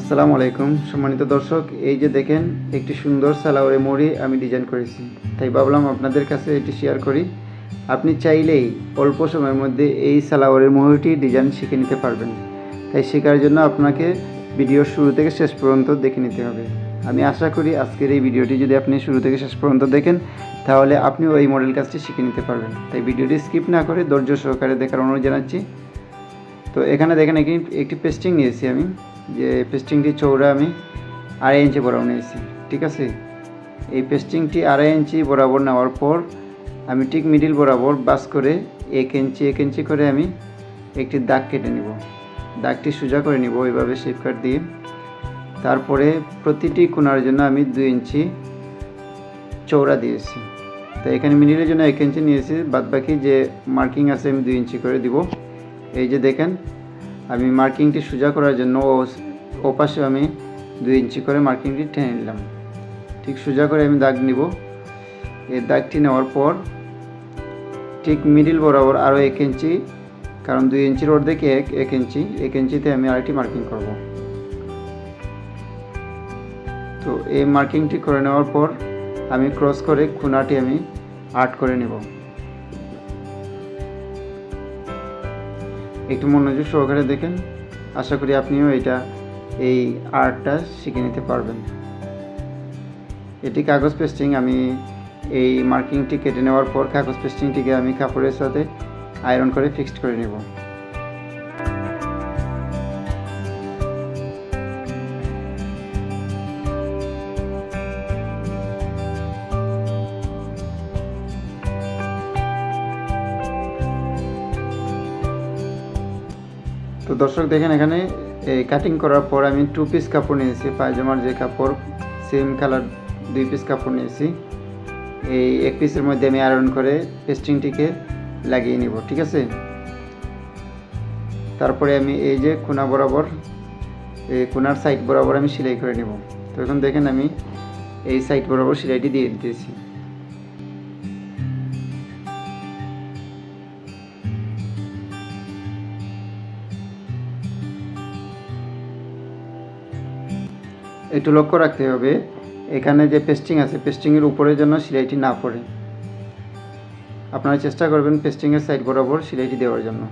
আসসালামু আলাইকুম। সম্মানিত দর্শক, এই যে দেখেন, একটি সুন্দর সালোয়ারে মরি আমি ডিজাইন করেছি। তাই ভাবলাম আপনাদের কাছে এটি শেয়ার করি। আপনি চাইলেই অল্প সময়ের মধ্যে এই সালোয়ারের মহুরিটি ডিজাইন শিখে নিতে পারবেন। তাই শেখার জন্য আপনাকে ভিডিওর শুরু থেকে শেষ পর্যন্ত দেখে নিতে হবে। আমি আশা করি আজকের এই ভিডিওটি যদি আপনি শুরু থেকে শেষ পর্যন্ত দেখেন, তাহলে আপনিও এই মডেল কাজটি শিখে নিতে পারবেন। তাই ভিডিওটি স্কিপ না করে ধৈর্য সহকারে দেখার অনুরোধ জানাচ্ছি। তো এখানে দেখেন একটি পেস্টিং নিয়েছি আমি। যে পেস্টিংটি চৌড়া আমি আড়াই ইঞ্চি বরাবর নিয়েছি, ঠিক আছে? এই পেস্টিংটি আড়াই ইঞ্চি বরাবর নেওয়ার পর আমি ঠিক মিডিল বরাবর বাস করে এক ইঞ্চি এক ইঞ্চি করে আমি একটি দাগ কেটে নিব। দাগটি সোজা করে নিব ওইভাবে শেপ কাট দিয়ে। তারপরে প্রতিটি কোণার জন্য আমি দুই ইঞ্চি চৌড়া দিয়েছি। তো এখানে মিডিলের জন্য এক ইঞ্চি নিয়েছি, বাদবাকি যে মার্কিং আছে আমি দুই ইঞ্চি করে দিব। এই যে দেখেন আমি মার্কিংটি সোজা করার জন্য ওপাশে আমি দুই ইঞ্চি করে মার্কিংটি টেনে নিলাম। ঠিক সোজা করে আমি দাগ নিব। এই দাগটি নেওয়ার পর ঠিক মিডিল বরাবর আরও এক ইঞ্চি, কারণ দুই ইঞ্চির অর্ধেক এক এক ইঞ্চি, এক ইঞ্চিতে আমি আরেকটি মার্কিং করব। তো এই মার্কিংটি করে নেওয়ার পর আমি ক্রস করে খুনাটি আমি আর্ট করে নেব। একটু মনোযোগ সহকারে দেখেন। আশা করি আপনিও এটা, এই আর্টটা শিখে নিতে পারবেন। এটি কাগজ পেস্টিং আমি এই মার্কিংটি কেটে নেওয়ার পর কাগজ পেস্টিংটিকে আমি কাপড়ের সাথে আয়রন করে ফিক্সড করে নেব। দর্শক দেখেন এখানে এই কাটিং করার পর আমি টু পিস কাপড় নিয়েছি, পায়জামার যে কাপড় সেম কালার দুই পিস কাপড় নিয়েছি। এই এক পিসের মধ্যে আমি আয়রন করে পেস্টিংটিকে লাগিয়ে নিব, ঠিক আছে? তারপরে আমি এই যে কোনা বরাবর এই কোনার সাইড বরাবর আমি সেলাই করে নেব। তো এখন দেখেন আমি এই সাইড বরাবর সেলাইটি দিয়ে দিতেছি। একটু লক্ষ্য রাখতে হবে, এখানে যে পেস্টিং আছে পেস্টিংয়ের উপরে যেন সিলাইটি না পড়ে। আপনারা চেষ্টা করবেন পেস্টিংয়ের সাইড বরাবর সিলাইটি দেওয়ার জন্য।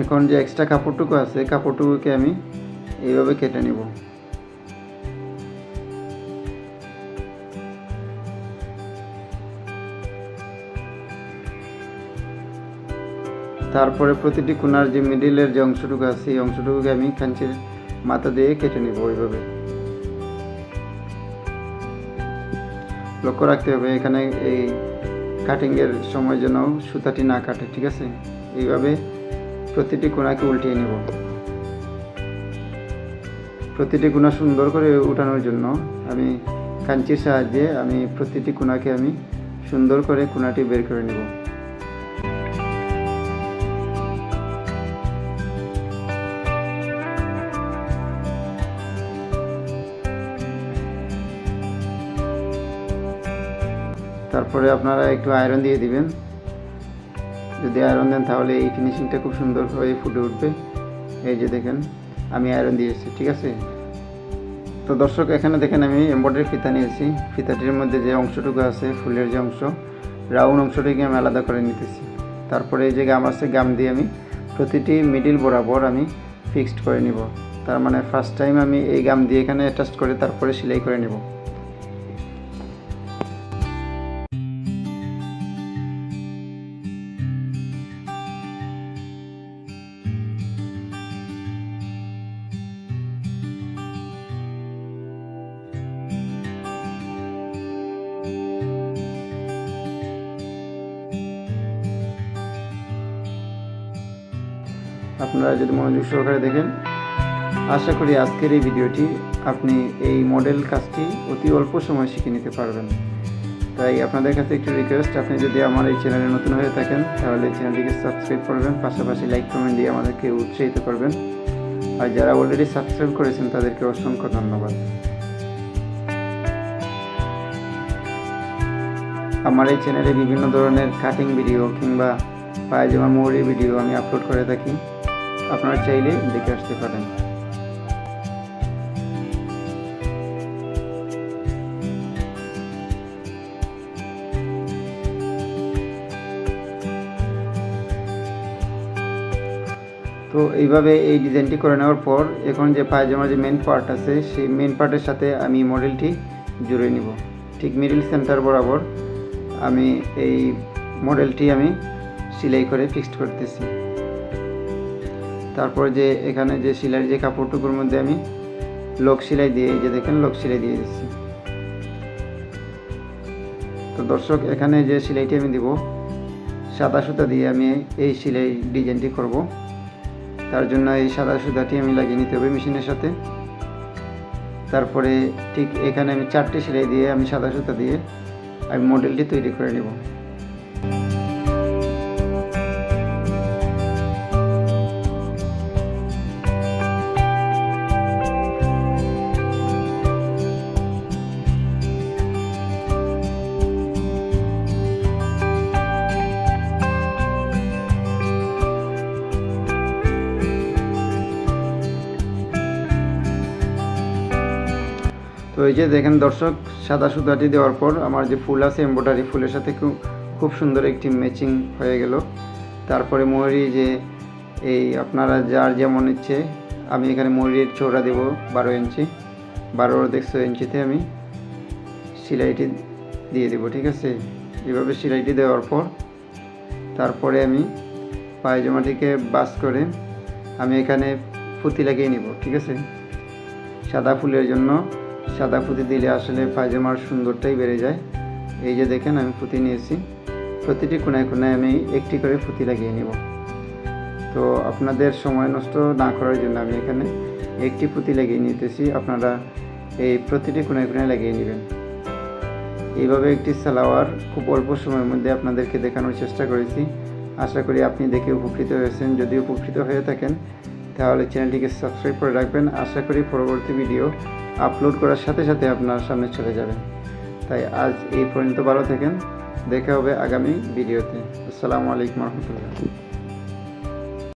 এখন যে এক্সট্রা কাপড়টুকু আছে, কাপড়টুকুকে আমি এইভাবে কেটে নিব। তারপরে প্রতিটি কোনার যে মিডিলের যে অংশটুকু আছে, এই অংশটুকুকে আমি কাঞ্চির মাথা দিয়ে কেটে নিব ওইভাবে লক্ষ্য রাখতে হবে, এখানে এই কাটিংয়ের সময় যেন সুতাটি না কাটে, ঠিক আছে? এইভাবে প্রতিটি কোনাকে উল্টিয়ে নেব। প্রতিটি কোনা সুন্দর করে উঠানোর জন্য আমি কাঞ্চির সাহায্যে আমি প্রতিটি কোনাকে আমি সুন্দর করে কোনাটি বের করে নেব। তারপরে আপনারা একটু আয়রন দিয়ে দিবেন। যদি আয়রন দেন, তাহলে এই ফিনিশিংটা খুব সুন্দর হয়ে ফুটে উঠবে। এই যে দেখেন, আমি আয়রন দিয়েছি ঠিক আছে? তো দর্শক, এখানে দেখেন আমি এম্বয়ডারি ফিতা নিয়েছি। ফিতাটির মধ্যে যে অংশটুকু আছে, ফুলের যে অংশ রাউন্ড অংশটিকে আমি আলাদা করে নিতেছি। তারপরে এই যে গাম আছে, গাম দিয়ে আমি প্রতিটি মিডিল বরাবর আমি ফিক্সড করে নিব। তার মানে ফার্স্ট টাইম আমি এই গাম দিয়ে এখানে অ্যাটাচ করে তারপরে সেলাই করে নেব। আপনারা যদি মনোযোগ সহকারে দেখেন, আশা করি আজকের এই ভিডিওটি আপনি এই মডেল কাজটি অতি অল্প সময় শিখে নিতে পারবেন। তাই আপনাদের কাছে একটু রিকোয়েস্ট আপনি যদি আমার এই চ্যানেলে নতুন হয়ে থাকেন, তাহলে চ্যানেলটিকে সাবস্ক্রাইব করবেন, পাশাপাশি লাইক কমেন্ট দিয়ে আমাদেরকে উৎসাহিত করবেন। আর যারা অলরেডি সাবস্ক্রাইব করেছেন, তাদেরকে অসংখ্য ধন্যবাদ। আমার এই চ্যানেলে বিভিন্ন ধরনের কাটিং ভিডিও কিংবা পায়জামা মোড়ি ভিডিও আমি আপলোড করে থাকি। আপনারা চাইলে দেখে আসতে পারেন। তো এইভাবে এই ডিজাইনটি করে নেওয়ার পর এখন যে পায়জামার যে মেন পার্ট আছে, সেই মেন পার্টের সাথে আমি মডেলটি জুড়ে নিব। ঠিক মিডিল সেন্টার বরাবর আমি এই মডেলটি আমি সেলাই করে ফিক্সড করতেছি। তারপর যে এখানে যে সেলাইয়ের যে কাপড়টুকুর মধ্যে আমি লোক সেলাই দিয়ে যে দেখেন লোক সেলাই দিয়ে দিচ্ছি। তো দর্শক, এখানে যে সেলাইটি আমি দিব, সাদা সুতা দিয়ে আমি এই সেলাই ডিজাইনটি করব। তার জন্য এই সাদা সুতাটি আমি লাগিয়ে নিতে হবে মেশিনের সাথে। তারপরে ঠিক এখানে আমি চারটে সেলাই দিয়ে আমি সাদা সুতা দিয়ে আমি মডেলটি তৈরি করে নেব। তো এই যে দেখেন দর্শক সাদা সুতাটি দেওয়ার পর আমার যে ফুল আছে এম্ব্রয়ডারি ফুলের সাথে খুব সুন্দর একটি ম্যাচিং হয়ে গেল। তারপরে ময়ূরী যে, এই আপনারা যার যেমন ইচ্ছে, আমি এখানে ময়ূরীর চৌড়া দেব বারো ইঞ্চি। বারো দেখছ ইঞ্চিতে আমি সেলাইটি দিয়ে দেবো, ঠিক আছে? এভাবে সেলাইটি দেওয়ার পর, তারপরে আমি পায়জামাটিকে বাস করে আমি এখানে ফুতি লাগিয়ে নিব, ঠিক আছে? সাদা ফুলের জন্য সাদা পুঁতি দিলে আসলে পায়জামার সুন্দরটাই বেড়ে যায়। এই যে দেখেন, আমি পুঁতি নিয়েছি। প্রতিটি কোনায় কোনায় আমি একটি করে পুঁতি লাগিয়ে নিব। তো আপনাদের সময় নষ্ট না করার জন্য আমি এখানে একটি পুঁতি লাগিয়ে নিতেছি। আপনারা এই প্রতিটি কোনায় কোনায় লাগিয়ে নেবেন। এইভাবে একটি সালোয়ার খুব অল্প সময়ের মধ্যে আপনাদেরকে দেখানোর চেষ্টা করেছি। আশা করি আপনি দেখে উপকৃত হয়েছেন। যদি উপকৃত হয়ে থাকেন, তাহলে চ্যানেলটিকে সাবস্ক্রাইব করে রাখবেন। আশা করি পরবর্তী ভিডিও আপলোড করার সাথে সাথে আপনার সামনে চলে যাবে। তাই আজ এই পর্যন্ত ভালো থাকেন। দেখা হবে আগামী ভিডিওতে। আসসালামু আলাইকুম রহমতুল্লাহ।